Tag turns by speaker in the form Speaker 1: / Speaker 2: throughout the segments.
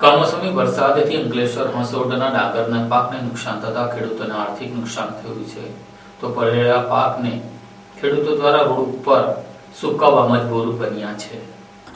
Speaker 1: કમોસમી વરસાદથી અંકલેશ્વર હસોડના ડાંગરના પાકને નુકસાન થતા ખેડૂતોને આર્થિક નુકસાન થયું છે. તો પડેલા પાકને ખેડૂતો દ્વારા રોડ ઉપર સુકાવવા મજબૂર બન્યા છે.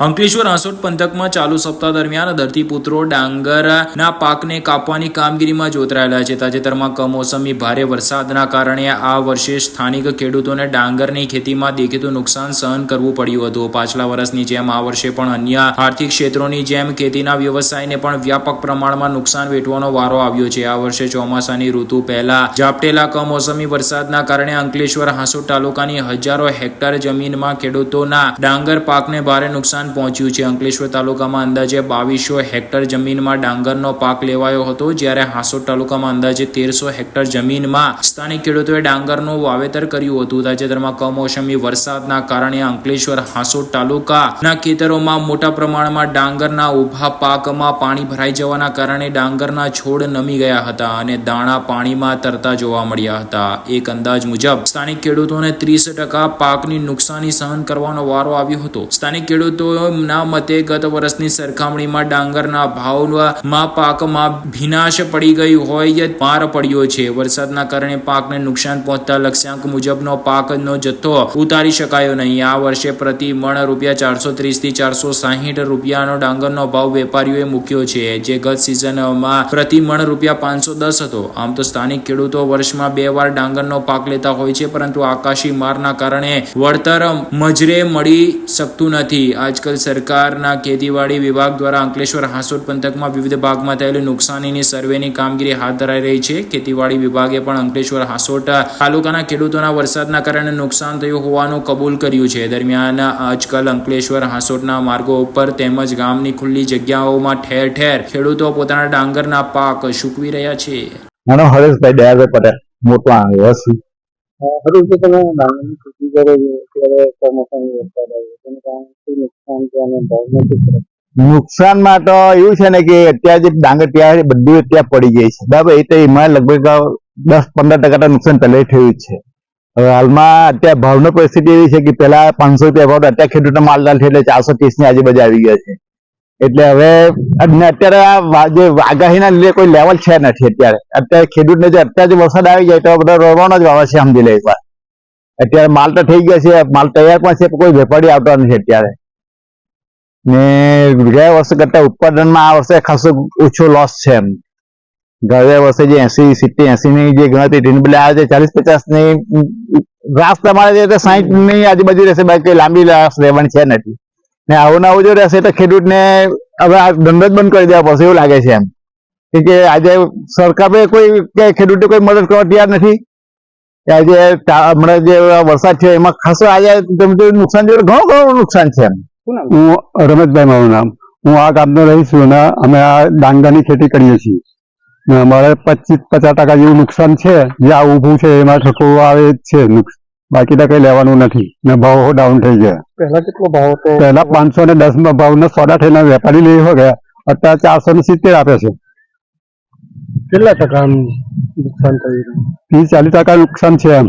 Speaker 1: અંકલેશ્વર આસોટ પંથકમાં ચાલુ સપ્તાહ દરમિયાન ધરતીપુત્રો ડાંગરના પાકને કાપવાની કામગીરીમાં જોતરાયેલા છે. તાજેતરમાં કમોસમી ભારે વરસાદના કારણે આ વર્ષે સ્થાનિક ખેડૂતોને ડાંગરની ખેતીમાં દેખીતું નુકસાન સહન કરવું પડ્યું હતું. પાછલા વર્ષની જેમ આ વર્ષે પણ અન્ય આર્થિક ક્ષેત્રોની જેમ ખેતીના વ્યવસાયને પણ વ્યાપક પ્રમાણમાં નુકસાન વેઠવાનો વારો આવ્યો છે. આ વર્ષે ચોમાસાની ઋતુ પહેલા ઝાપટેલા કમોસમી વરસાદના કારણે અંકલેશ્વર, હાંસોટ તાલુકાની હજારો હેક્ટર જમીનમાં ખેડૂતોના ડાંગર પાકને ભારે નુકસાન પહોંચ્યું છે. અંકલેશ્વર તાલુકામાં અંદાજે બાવીસો હેક્ટર જમીનમાં ડાંગરનો પાક લેવાયો હતો. જ્યારે હાંસોટ તાલુકામાં અંદાજે તેરસો હેક્ટર જમીનમાં સ્થાનિક ખેડૂતોએ ડાંગરનું વાવેતર કર્યું હતું. તાજેતરમાં કમોસમી વરસાદના કારણે અંકલેશ્વર હાંસોટ તાલુકાના ખેતરોમાં મોટા પ્રમાણમાં ડાંગરના ઊભા પાકમાં પાણી ભરાઈ જવાના કારણે ડાંગરના છોડ નમી ગયા હતા અને દાણા પાણીમાં તરતા જોવા મળ્યા હતા. એક અંદાજ મુજબ, સ્થાનિક ખેડૂતોને ત્રીસ ટકા પાકની નુકસાની સહન કરવાનો વારો આવ્યો હતો. સ્થાનિક ખેડૂતોના મતે ગત વર્ષની સરખામણીમાં ડાંગરના ભાવમાં પાકમાં ભીનાશ પડી ગયું હોય પાર પડ્યો છે. વરસાદના કારણે પાકને નુકસાન પહોંચતા લક્ષ્યાંક મુજબનો પાકનો જથ્થો ઉતારી શકાયો નહીં. આ વર્ષે પ્રતિ મણ રૂપિયા ચારસો ત્રીસથી ચારસો સાહીઠ રૂપિયાનો ડાંગરનો ભાવ વેપારીઓએ મૂક્યો છે, જે ગત સિઝનમાં પ્રતિ મણ રૂપિયા પાંચસો દસ હતો. આમ તો સ્થાનિક ખેડૂતો વર્ષમાં બે વાર ડાંગરનો પાક લેતા હોય છે, પરંતુ આકાશી મારના કારણે વળતર મજરે મળી શકતું નથી. આજકાલ સરકારના ખેતીવાડી વિભાગ દ્વારા અંકલેશ્વર હાંસોટ પંથકમાં વિવિધ ભાગમાં થયેલી નુકસાનીની સર્વેની કામગીરી હાથ ધરાઈ રહી છે. ખેતીવાડી વિભાગે પણ અંકલેશ્વર હાંસોટ તાલુકાના ખેડૂતોના વરસાદના કારણે નુકસાન થયું હોવાનું કબૂલ કર્યું છે. દરમિયાન આજકાલ અંકલેશ્વર હાંસોટના માર્ગો ઉપર તેમજ ગામની ખુલ્લી જગ્યાઓમાં ઠેર ઠેર ખેડૂતો પોતાના ડાંગરના પાક સૂકવી રહ્યા છે.
Speaker 2: મારો હરેશભાઈ દયાભાઈ રહેવાસી
Speaker 3: હરીશભાઈ તમે ડાંગરની ખેતી કરો છો ત્યારે ચોમાસાની વરસાદ આવ્યો તેને કારણે નુકસાન છે અને શું ફરક
Speaker 2: નુકસાનમાં તો એવું છે ને કે અત્યારે જે ડાંગર ત્યાં બધું અત્યારે પડી જાય છે. બરાબર, એ તો એમાં લગભગ દસ પંદર ટકા તો નુકસાન પહેલે થયું જ છે. હવે હાલમાં અત્યારે ભાવની પરિસ્થિતિ એવી છે કે પેલા પાંચસો રૂપિયા ભાવ અત્યારે ખેડૂતનો માલદાર છે એટલે ચારસો ત્રીસની આજુબાજુ આવી ગયા છે. એટલે હવે અને અત્યારે આ વા- જે આગાહીના લીધે કોઈ લેવલ છે નથી અત્યારે. અત્યારે ખેડૂતને જે અત્યારે જે વરસાદ આવી જાય તો બધા રોવાનો જ વાવે છે સમજી લે એકવાર. અત્યારે માલ તો થઈ ગયા છે, માલ તૈયાર પણ છે, પણ કોઈ વેપારી આવતો નથી અત્યારે. ને ગયા વર્ષે કરતા ઉત્પાદનમાં આ વર્ષે ખાસો ઓછો લોસ છે એમ. ગયા વર્ષે જે એસી, સિત્તેર એસી ની જે ગણતરી હતી એની બદલે આ જે ચાલીસ પચાસની ગ્રાસ તમારે જે સાહીઠની આજુબાજુ રહેશે, બાકી લાંબી ગ્રાસ રહેવાની છે નથી. ને આવું ને આવું જો રહેશે તો ખેડૂતને હવે આ ધંધો જ બંધ કરી દેવા પડશે એવું લાગે છે એમ. કે આજે સરકાર કોઈ કે ખેડૂતો કોઈ મદદ કરવા તૈયાર નથી. કે આજે હમણાં જે વરસાદ છે એમાં ખાસો આજે નુકસાન જેવું ઘણું ઘણું નુકસાન છે એમ.
Speaker 4: હું રમેશભાઈ મારું નામ. હું આ ગામનો રહી છું અને અમે આ ડાંગરની ખેતી કરીએ છીએ. અમારે પચીસ પચાસ ટકા જેવું નુકસાન છે જે આ ઊભું છે એમાં ઠકો આવે જ છે બાકી તો કઈ લેવાનું નથી. ને ભાવ ડાઉન થઈ ગયા.
Speaker 3: પહેલા કેટલો ભાવ હતો?
Speaker 4: પહેલા પાંચસો ને દસમાં ભાવ ને સોદા થઈને વેપારી લઈ હો ગયા અત્યારે ચારસો ને સિત્તેર આપે છે.
Speaker 3: કેટલા ટકા નુકસાન થયું?
Speaker 4: ત્રીસ ચાલીસ ટકા નુકસાન છે એમ.